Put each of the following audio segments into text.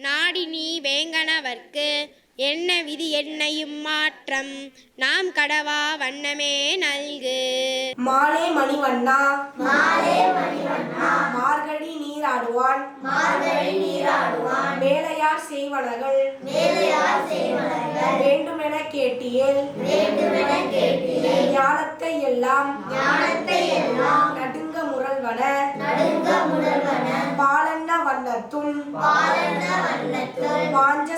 நாடி நீ வேங்கனவர்க்கு என்ன விதி என்னையும் மாற்றம்? நாம் கடவா வண்ணமே நல்கு. மாலே மணிவண்ணா. மாலே மணிவண்ணா. மார்கழி நீராடுவான். மார்கழி நீராடுவான். மேலையார் செய்வனகள் மேலையார் செய்வனகள் வேண்டுமென கேட்டியேல். வேண்டுமென கேட்டியேல். ஞானத்தை எல்லாம். ஞானத்தை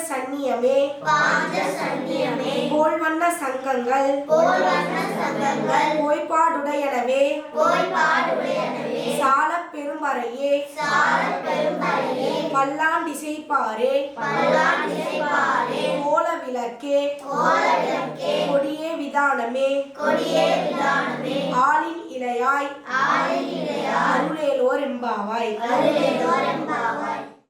சந்நியமே பாஞ்ச சந்நியமே போல் வண்ண சங்கங்கள் போல் வண்ண சங்கங்கள் போய்ப்பாடுடையனவே போய்ப்பாடுடையனவே சால பெரும்பறையே பல்லாண்டிசைப்பாரே பல்லாண்டிசைப்பாரே கோல விளக்கே கொடியே விதானமே ஆளின் எம்பாவாய் அருளேலோர் எம்பாவாய்